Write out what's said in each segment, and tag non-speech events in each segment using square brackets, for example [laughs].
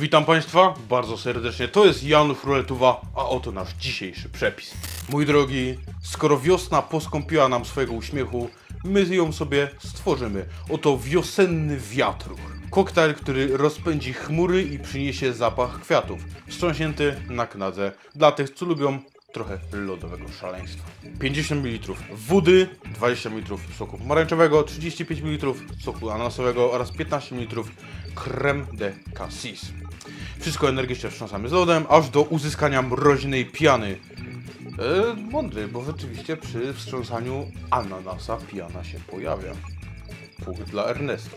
Witam Państwa bardzo serdecznie. To jest Jan Fruletuwa, a oto nasz dzisiejszy przepis. Mój drogi, skoro wiosna poskąpiła nam swojego uśmiechu, my ją sobie stworzymy. Oto wiosenny wiatruch. Koktajl, który rozpędzi chmury i przyniesie zapach kwiatów. Wstrząśnięty na knadze. Dla tych, co lubią trochę lodowego szaleństwa. 50 ml wody, 20 ml soku pomarańczowego, 35 ml soku ananasowego oraz 15 ml creme de cassis. Wszystko energicznie wstrząsamy z lodem, aż do uzyskania mroźnej piany. E, mądry, bo rzeczywiście przy wstrząsaniu ananasa piana się pojawia. Punkt dla Ernesta.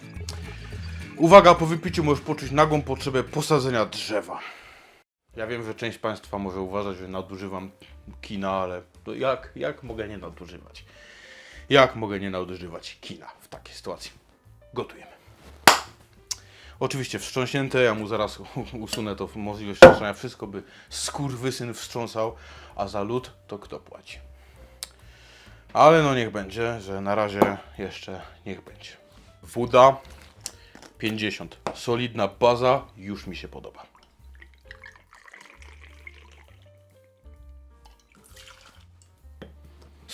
Uwaga, po wypiciu możesz poczuć nagłą potrzebę posadzenia drzewa. Ja wiem, że część Państwa może uważać, że nadużywam kina, ale jak, jak mogę nie nadużywać? Jak mogę nie nadużywać kina w takiej sytuacji? Gotujemy. Oczywiście wstrząśnięte, ja mu zaraz [laughs] usunę to możliwość wstrząsania, wszystko by skurwysyn wstrząsał, a za lód to kto płaci? Ale no niech będzie, że na razie jeszcze niech będzie. Woda 50. Solidna baza, już mi się podoba.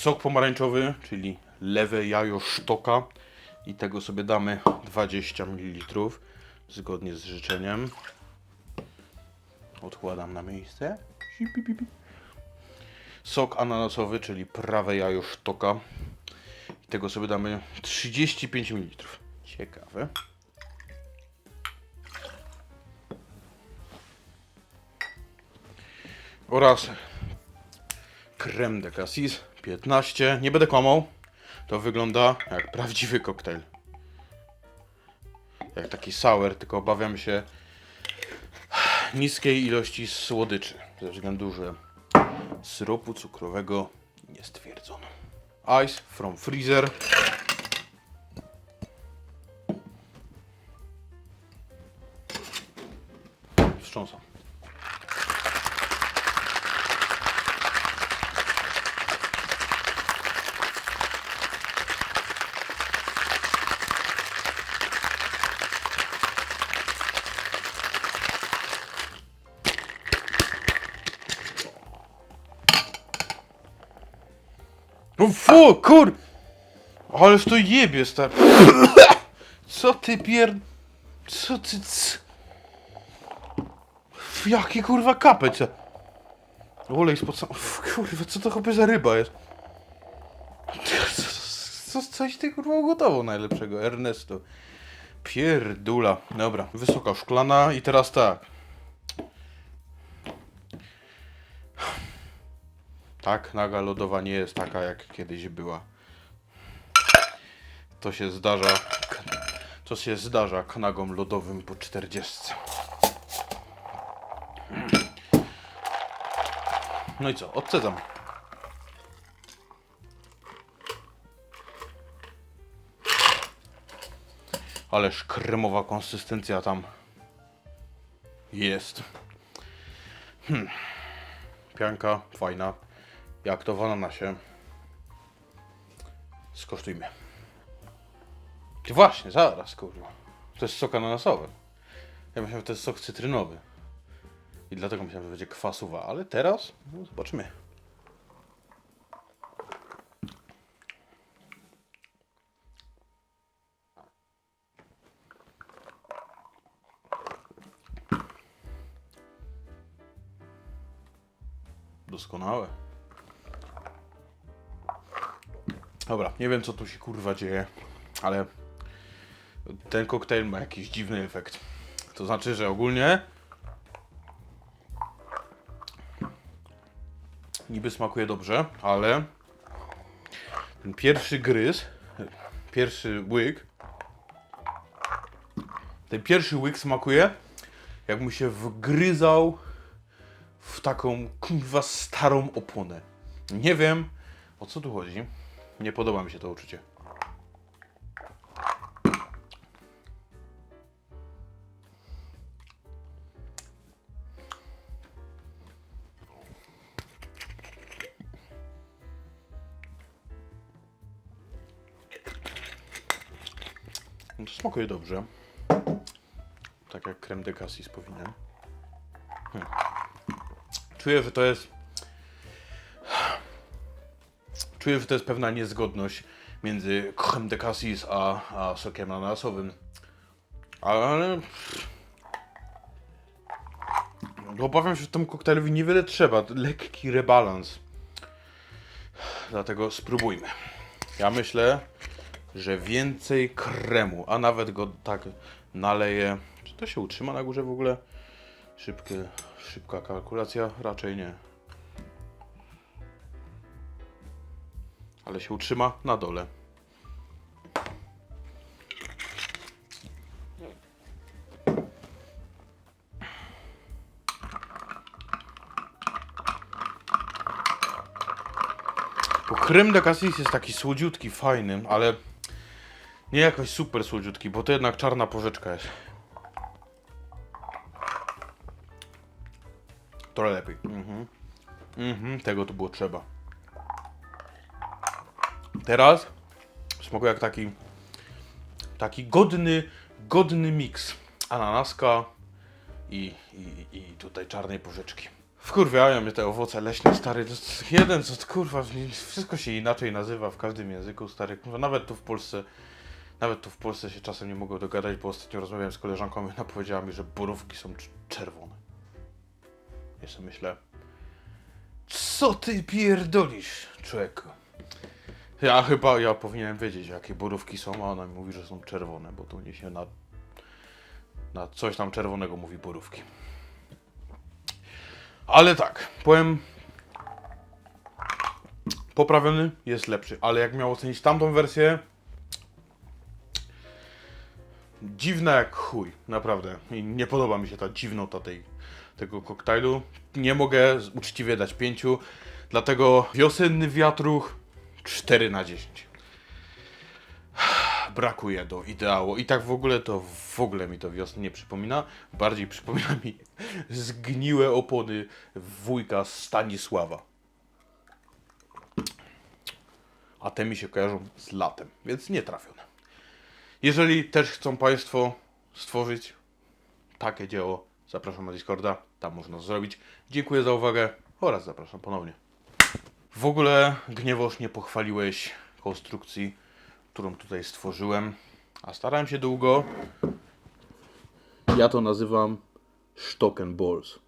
Sok pomarańczowy, czyli lewe jajo sztoka i tego sobie damy 20 ml zgodnie z życzeniem. Odkładam na miejsce. Sok ananasowy, czyli prawe jajo sztoka i tego sobie damy 35 ml. Ciekawe. Oraz Creme de cassis 15. Nie będę kłamał. To wygląda jak prawdziwy koktajl. Jak taki sour, tylko obawiam się niskiej ilości słodyczy. Ze względu, że syropu cukrowego nie stwierdzono. Ice from freezer. Wstrząsam. No fu, kur... Ależ to jebie, stary. Co ty pier... Co ty... c- Jaki kurwa kapeć. Olej spod sam... Kurwa, co to chłopie za ryba jest? Co, co, coś ty kurwa ugotował najlepszego, Ernesto. Pierdula. Dobra, wysoka szklana i teraz tak. Tak, naga lodowa nie jest taka jak kiedyś była. To się zdarza. To się zdarza knagom lodowym po 40. No i co? Odcedzam. Ależ kremowa konsystencja tam jest. Hmm. Pianka fajna. Jak to w ananasie. Skosztujmy. Ty Właśnie, zaraz, kurwa. To jest sok ananasowy. Ja myślałem, że to jest sok cytrynowy. I dlatego myślałem, że będzie kwasuwa, ale teraz no, zobaczymy. Doskonałe. Dobra, nie wiem co tu się kurwa dzieje, ale ten koktajl ma jakiś dziwny efekt. To znaczy, że ogólnie niby smakuje dobrze, ale ten pierwszy gryz, pierwszy łyk, ten pierwszy łyk smakuje jakby się wgryzał w taką kurwa starą oponę. Nie wiem o co tu chodzi. Nie podoba mi się to uczucie. No to smakuje dobrze. Tak jak creme de cassis powinien. Hmm. Czuję, że to jest... Czuję, że to jest pewna niezgodność między creme de cassis a, a sokiem ananasowym. Ale... Obawiam się, że temu koktajlowi niewiele trzeba. Lekki rebalans. Dlatego spróbujmy. Ja myślę, że więcej kremu, a nawet go tak naleję. Czy to się utrzyma na górze w ogóle? Szybkie, szybka kalkulacja? Raczej nie. Ale się utrzyma na dole. Bo creme de cassis jest taki słodziutki, fajny, ale nie jakoś super słodziutki, bo to jednak czarna porzeczka jest. Trochę lepiej. Mhm. Mhm, tego tu było trzeba. Teraz smakuje jak taki taki godny, godny miks ananaska i, i, i tutaj czarnej porzeczki. Wkurwiają mnie te owoce leśne, stary. To jeden, co kurwa, wszystko się inaczej nazywa w każdym języku, stary. Kurwa, nawet tu w Polsce, nawet tu w Polsce się czasem nie mogą dogadać, bo ostatnio rozmawiałem z koleżanką i ona powiedziała mi, że borówki są cz- czerwone. Sobie myślę, co ty pierdolisz, człowieku? Ja chyba, ja powinienem wiedzieć, jakie borówki są, a ona mi mówi, że są czerwone, bo tu nie się na, na coś tam czerwonego mówi borówki. Ale tak, powiem. Poprawiony jest lepszy, ale jak miał ocenić tamtą wersję. Dziwna jak chuj, naprawdę. I nie podoba mi się ta dziwnota tej, tego koktajlu. Nie mogę uczciwie dać pięciu, dlatego wiosenny wiatruch 4 na 10. [sighs] Brakuje do ideału. I tak w ogóle to w ogóle mi to wiosny nie przypomina. Bardziej przypomina mi [laughs] zgniłe opony wujka Stanisława. A te mi się kojarzą z latem, więc nie trafione. Jeżeli też chcą Państwo stworzyć takie dzieło, zapraszam na Discorda, tam można zrobić. Dziękuję za uwagę oraz zapraszam ponownie. W ogóle gniewoż nie pochwaliłeś konstrukcji, którą tutaj stworzyłem, a starałem się długo. Ja to nazywam Stock and Balls.